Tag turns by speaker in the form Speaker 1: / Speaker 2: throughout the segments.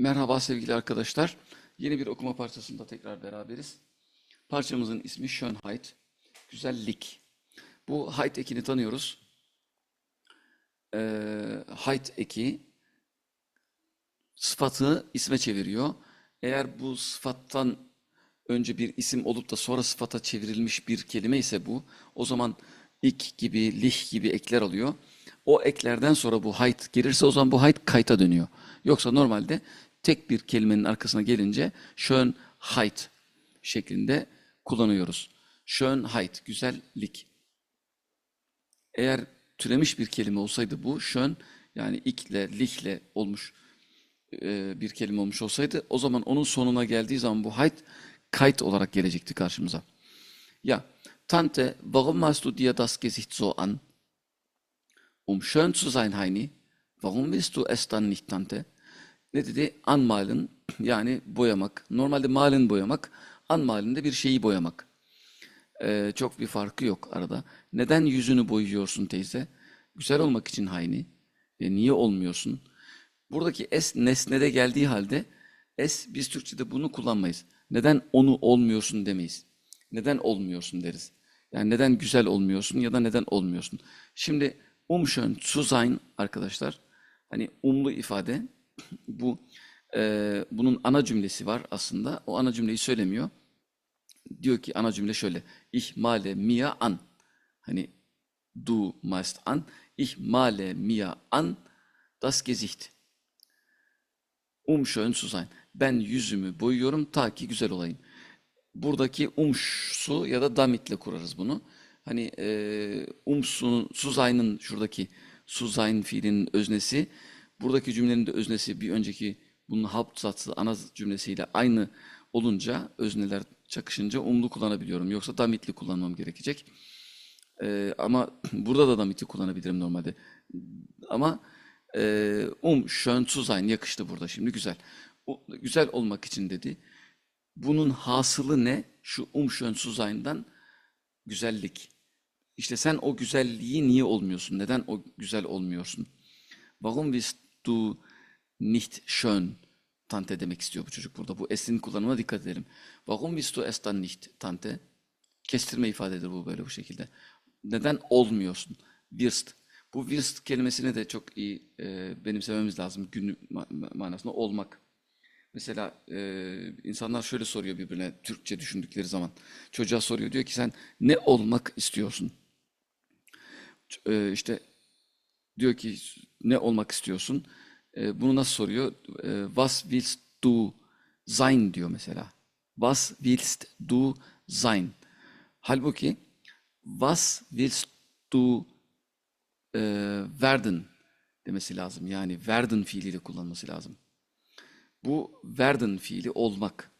Speaker 1: Merhaba sevgili arkadaşlar. Yeni bir okuma parçasında tekrar beraberiz. Parçamızın ismi Schönheit, güzellik. Bu Heit ekini tanıyoruz. Ee, Heit eki sıfatı isme çeviriyor. Eğer bu sıfattan önce bir isim olup da sonra sıfata çevrilmiş bir kelime ise bu, o zaman ik gibi, lih gibi ekler alıyor. O eklerden sonra bu hayt gelirse o zaman bu hayt kayta dönüyor. Yoksa normalde tek bir kelimenin arkasına gelince schön hayt şeklinde kullanıyoruz. Schön hayt, güzellik. Eğer türemiş bir kelime olsaydı bu schön yani ikle, lihle olmuş e, bir kelime olmuş olsaydı o zaman onun sonuna geldiği zaman bu hayt kayıt olarak gelecekti karşımıza. Ja, Tante, warum malst du dir das Gesicht so an? Um schön zu sein, Heini. Warum willst du es dann nicht, Tante? Ne dedi? Anmalen, yani boyamak. Normalde malen boyamak, anmalen de bir şeyi boyamak. Ee, çok bir farkı yok arada. Neden yüzünü boyuyorsun teyze? Güzel olmak için Hayni. E, niye olmuyorsun? Buradaki es nesnede geldiği halde es biz Türkçe'de bunu kullanmayız. Neden onu olmuyorsun demeyiz. Neden olmuyorsun deriz. Yani neden güzel olmuyorsun ya da neden olmuyorsun. Şimdi um zu sein arkadaşlar. Hani umlu ifade bu e, bunun ana cümlesi var aslında. O ana cümleyi söylemiyor. Diyor ki ana cümle şöyle. Ich male mir an. Hani du malst an. Ich male mir an das Gesicht. Um schön zu sein. Ben yüzümü boyuyorum ta ki güzel olayım. Buradaki umşu ya da damitle kurarız bunu. Hani e, umsu, suzay'ın şuradaki suzayn fiilinin öznesi. Buradaki cümlenin de öznesi bir önceki bunun hapsatsı ana cümlesiyle aynı olunca özneler çakışınca umlu kullanabiliyorum. Yoksa damitli kullanmam gerekecek. E, ama burada da damitli kullanabilirim normalde. Ama e, um zu sein yakıştı burada şimdi güzel. O, güzel olmak için dedi. Bunun hasılı ne? Şu um zu sein'dan güzellik. İşte sen o güzelliği niye olmuyorsun? Neden o güzel olmuyorsun? Warum bist du nicht schön? Tante demek istiyor bu çocuk burada. Bu esin kullanımına dikkat edelim. Warum bist du es dann nicht, Tante? Kestirme ifadedir bu böyle bu şekilde. Neden olmuyorsun? Wirst. Bu wirst kelimesini de çok iyi e, benimsememiz lazım. Gün ma- manasında olmak. Mesela e, insanlar şöyle soruyor birbirine Türkçe düşündükleri zaman. Çocuğa soruyor diyor ki sen ne olmak istiyorsun? E, işte diyor ki ne olmak istiyorsun? E, bunu nasıl soruyor? E, was willst du sein diyor mesela. Was willst du sein? Halbuki was willst du e, werden demesi lazım. Yani werden fiiliyle kullanması lazım. Bu werden fiili olmak.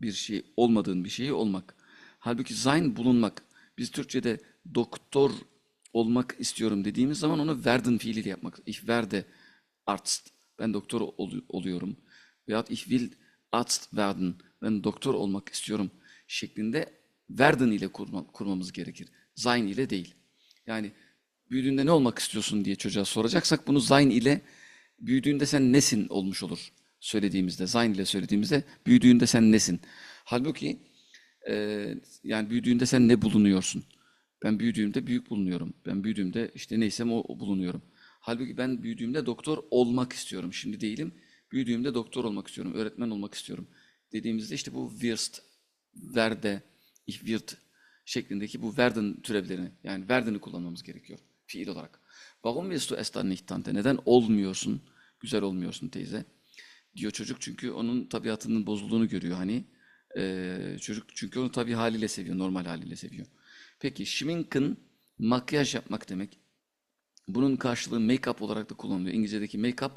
Speaker 1: Bir şey olmadığın bir şeyi olmak. Halbuki sein bulunmak. Biz Türkçe'de doktor olmak istiyorum dediğimiz zaman onu werden fiiliyle yapmak. Ich werde Arzt. Ben doktor ol- oluyorum. Veyahut ich will Arzt werden. Ben doktor olmak istiyorum şeklinde werden ile kurma- kurmamız gerekir. Sein ile değil. Yani büyüdüğünde ne olmak istiyorsun diye çocuğa soracaksak bunu sein ile büyüdüğünde sen nesin olmuş olur söylediğimizde, sein ile söylediğimizde büyüdüğünde sen nesin? Halbuki e, yani büyüdüğünde sen ne bulunuyorsun? Ben büyüdüğümde büyük bulunuyorum. Ben büyüdüğümde işte neysem o, bulunuyorum. Halbuki ben büyüdüğümde doktor olmak istiyorum. Şimdi değilim. Büyüdüğümde doktor olmak istiyorum. Öğretmen olmak istiyorum. Dediğimizde işte bu wirst, werde, ich wird şeklindeki bu werden türevlerini yani werden'i kullanmamız gerekiyor fiil olarak. Warum willst du es dann nicht tante? Neden olmuyorsun? Güzel olmuyorsun teyze. Diyor çocuk çünkü onun tabiatının bozulduğunu görüyor hani. Ee, çocuk çünkü onu tabii haliyle seviyor, normal haliyle seviyor. Peki schminken makyaj yapmak demek. Bunun karşılığı make-up olarak da kullanılıyor. İngilizce'deki make-up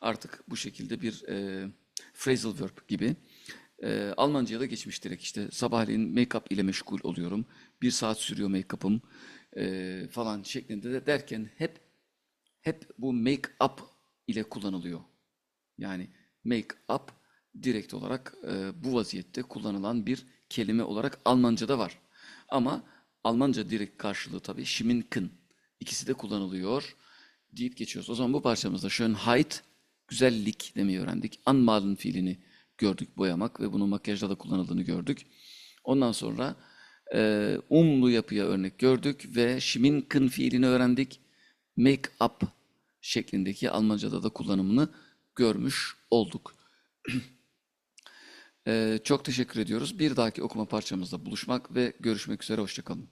Speaker 1: artık bu şekilde bir e, phrasal verb gibi. E, Almanca'ya da geçmiş direkt işte sabahleyin make-up ile meşgul oluyorum. Bir saat sürüyor make-up'ım e, falan şeklinde de derken hep hep bu make-up ile kullanılıyor. Yani make-up direkt olarak e, bu vaziyette kullanılan bir kelime olarak Almanca'da var. Ama Almanca direkt karşılığı tabii schminken. İkisi de kullanılıyor deyip geçiyoruz. O zaman bu parçamızda Schönheit güzellik demeyi öğrendik. Anmalen fiilini gördük, boyamak ve bunun makyajda da kullanıldığını gördük. Ondan sonra e, umlu yapıya örnek gördük ve schminken fiilini öğrendik. Make up şeklindeki Almanca'da da kullanımını görmüş olduk. E, çok teşekkür ediyoruz. Bir dahaki okuma parçamızda buluşmak ve görüşmek üzere. Hoşçakalın.